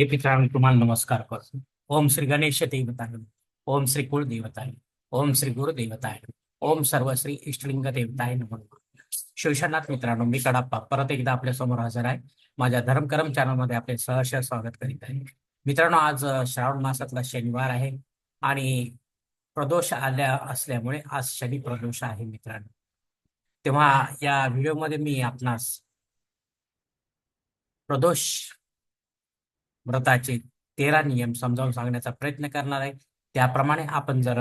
हे पितरांनो तुम्हाला नमस्कार करतो. ओम श्री गणेश देवताय. ओम श्री कुळ देवताय ओम श्री गुरु देवताय ओम सर्व श्री इष्टलिंग देवताय नमः शिवशनाथ मित्रांनो मी कडाप्पा परत एकदा आपल्यासमोर हजर आहे. माझ्या धर्मकरम चॅनलमध्ये आपले सहर्ष स्वागत करीत आहे. मित्रांनो आज श्रावण मासातला शनिवार आहे आणि प्रदोष आल्या असल्यामुळे आज शनी प्रदोष आहे मित्रांनो. तेव्हा या व्हिडिओमध्ये मी आपणास प्रदोष व्रताचे तेरा नियम समजावून सांगण्याचा प्रयत्न करणार आहे. त्याप्रमाणे आपण जर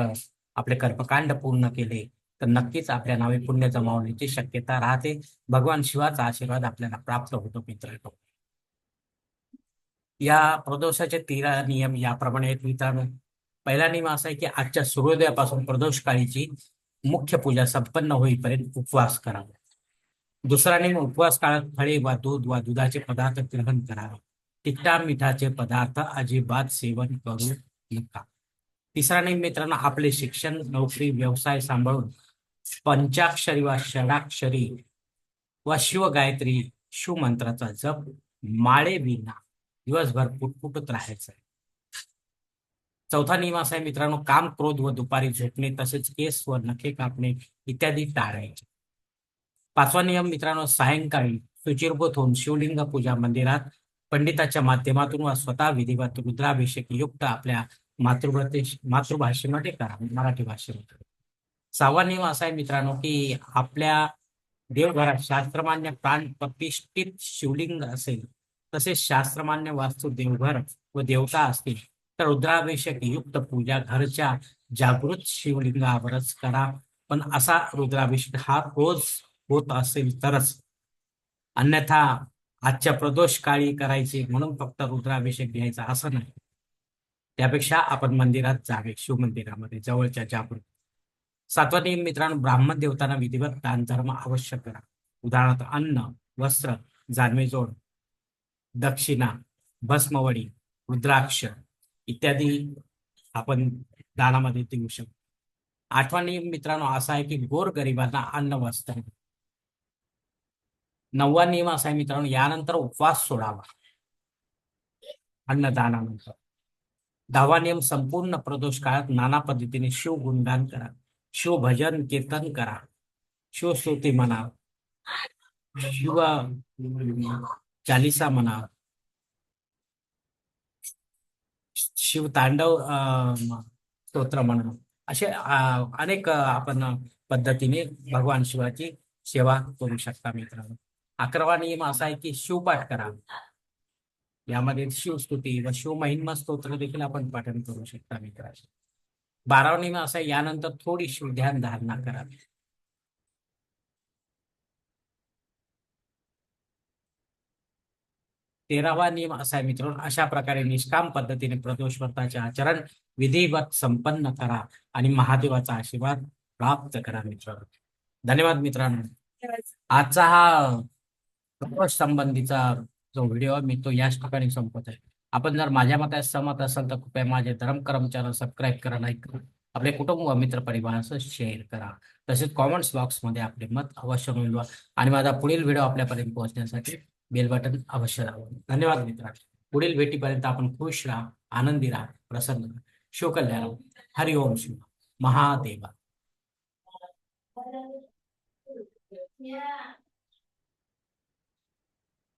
आपले कर्मकांड पूर्ण केले तर नक्कीच आपल्या नावे पुण्य जमावण्याची शक्यता राहते. भगवान शिवाचा आशीर्वाद आपल्याला प्राप्त होतो मित्रांनो. या प्रदोषाचे तेरा नियम याप्रमाणे आहेत मित्रांनो. पहिला नियम असा आहे की आजच्या सूर्योदयापासून प्रदोष काळीची मुख्य पूजा संपन्न होईपर्यंत उपवास करावा. दुसरा नियम उपवास काळात फळे वा दूध वा दुधाचे पदार्थ ग्रहण करावे. तिखटा मिठाचे पदार्थ अजिबात सेवन करू नका. तिसरा नियम मित्रांनो आपले शिक्षण नोकरी व्यवसाय सांभाळून पंचाक्षरी वा षडाक्षरी वा शिव गायत्री मंत्राचा जप माळे विना दिवसभर पुटपुटत राहायचं चौथा नियम असा आहे मित्रांनो काम क्रोध व दुपारी झोपणे तसेच केस व नखे कापणे इत्यादी टाळायचे. पाचवा नियम मित्रांनो सायंकाळी सुचिर्भूत होऊन शिवलिंग पूजा मंदिरात पंडिताच्या माध्यमातून वा स्वतः विधिवत रुद्राभिषेक युक्त आपल्या मातृभाषे मातृभाषेमध्ये करा मराठी भाषेमध्ये. सहावा नियम असा आहे मित्रांनो की आपल्या देवघरात शास्त्रमान्य प्राण प्रतिष्ठित शिवलिंग असेल तसेच शास्त्रमान्य वास्तू देवघर व देवता असतील तर रुद्राभिषेक युक्त पूजा घरच्या जागृत शिवलिंगावरच करा. पण असा रुद्राभिषेक हा रोज होत असेल तरच. अन्यथा आजच्या प्रदोष काळी करायची म्हणून फक्त रुद्राभिषेक घ्यायचा असं नाही. त्यापेक्षा आपण मंदिरात जावे शिव मंदिरामध्ये जवळच्या जागृत सातवा नियम मित्रांनो ब्राह्मण देवतांना विधिवत दान धर्म अवश्य करा. उदाहरणार्थ अन्न वस्त्र जानवेजोड दक्षिणा भस्मवडी रुद्राक्ष इत्यादी आपण दानामध्ये देऊ शकतो. आठवा नियम मित्रांनो असा आहे की गोर गरिबांना अन्न वस्त्र नववा नियम असा आहे मित्रांनो यानंतर उपवास सोडावा. अन्नदानानंतर. दहावा नियम संपूर्ण प्रदोष काळात नाना पद्धतीने शिव गुणगान करा. शिव भजन कीर्तन करा. शिवस्तुती म्हणा. शिव चालिसा म्हणा. शिव तांडव अं, स्तोत्र म्हणा. असे अनेक आपण पद्धतीने भगवान शिवाची सेवा करू शकता मित्रांनो. अकरावा नियम असा आहे की शिवपाठ करा. यामध्ये शिवस्तुती व शिव महिमा स्तोत्र देखील आपण पाठन करू शकता मित्रांनो. बारावा नियम असा आहे यानंतर थोडी शिवध्यान धारणा करावी तेरावा नियम असा आहे मित्रांनो अशा प्रकारे निष्काम पद्धतीने प्रदोष व्रताचे आचरण विधिवत संपन्न करा आणि महादेवाचा आशीर्वाद प्राप्त करा मित्रांनो. धन्यवाद मित्रांनो. आजचा हा संबंधीचा जो व्हिडिओ आहे, मी तो याच ठिकाणी संपत आहे आपण जर माझ्या मतात सहमत असाल तर कृपया माझे धर्म कर्मचारी सबस्क्राईब करा लाईक करा. आपले कुटुंब व मित्र परिवारासह शेअर करा. तसेच कॉमेंट्स बॉक्समध्ये आपले मत अवश्य नोंदवा आणि माझा पुढील व्हिडिओ आपल्यापर्यंत पोहोचण्यासाठी बेल बटन अवश्य दाबा. धन्यवाद मित्रांनो. पुढील भेटीपर्यंत आपण खुश राहा आनंदी राहा प्रसन्न राहा. शिवकल्याण हरि ओम शिव महादेवा. Yeah.